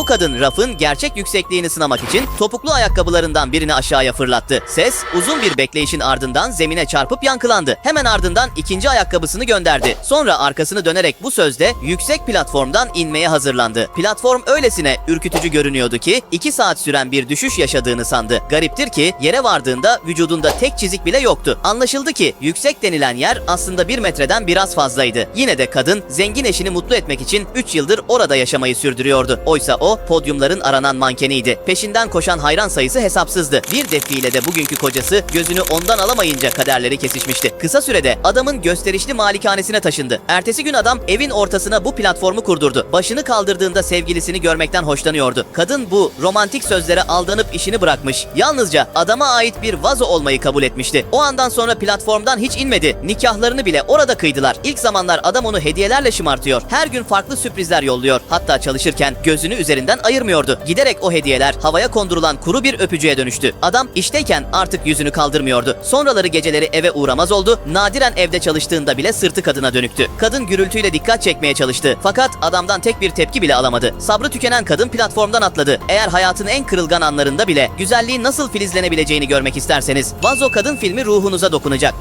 Bu kadın rafın gerçek yüksekliğini sınamak için topuklu ayakkabılarından birini aşağıya fırlattı. Ses uzun bir bekleyişin ardından zemine çarpıp yankılandı. Hemen ardından ikinci ayakkabısını gönderdi. Sonra arkasını dönerek bu sözde yüksek platformdan inmeye hazırlandı. Platform öylesine ürkütücü görünüyordu ki 2 saat süren bir düşüş yaşadığını sandı. Gariptir ki yere vardığında vücudunda tek çizik bile yoktu. Anlaşıldı ki yüksek denilen yer aslında 1 metreden biraz fazlaydı. Yine de kadın zengin eşini mutlu etmek için 3 yıldır orada yaşamayı sürdürüyordu. Oysa o podyumların aranan mankeniydi. Peşinden koşan hayran sayısı hesapsızdı. Bir defilede bugünkü kocası gözünü ondan alamayınca kaderleri kesişmişti. Kısa sürede adamın gösterişli malikanesine taşındı. Ertesi gün adam evin ortasına bu platformu kurdurdu. Başını kaldırdığında sevgilisini görmekten hoşlanıyordu. Kadın bu romantik sözlere aldanıp işini bırakmış. Yalnızca adama ait bir vazo olmayı kabul etmişti. O andan sonra platformdan hiç inmedi. Nikahlarını bile orada kıydılar. İlk zamanlar adam onu hediyelerle şımartıyor. Her gün farklı sürprizler yolluyor. Hatta çalışırken gözünü üzerinden ayırmıyordu. Giderek o hediyeler havaya kondurulan kuru bir öpücüğe dönüştü. Adam işteyken artık yüzünü kaldırmıyordu. Sonraları geceleri eve uğramaz oldu. Nadiren evde çalıştığında bile sırtı kadına dönüktü. Kadın gürültüyle dikkat çekmeye çalıştı. Fakat adamdan tek bir tepki bile alamadı. Sabrı tükenen kadın platformdan atladı. Eğer hayatın en kırılgan anlarında bile güzelliğin nasıl filizlenebileceğini görmek isterseniz Vazo Kadın filmi ruhunuza dokunacak.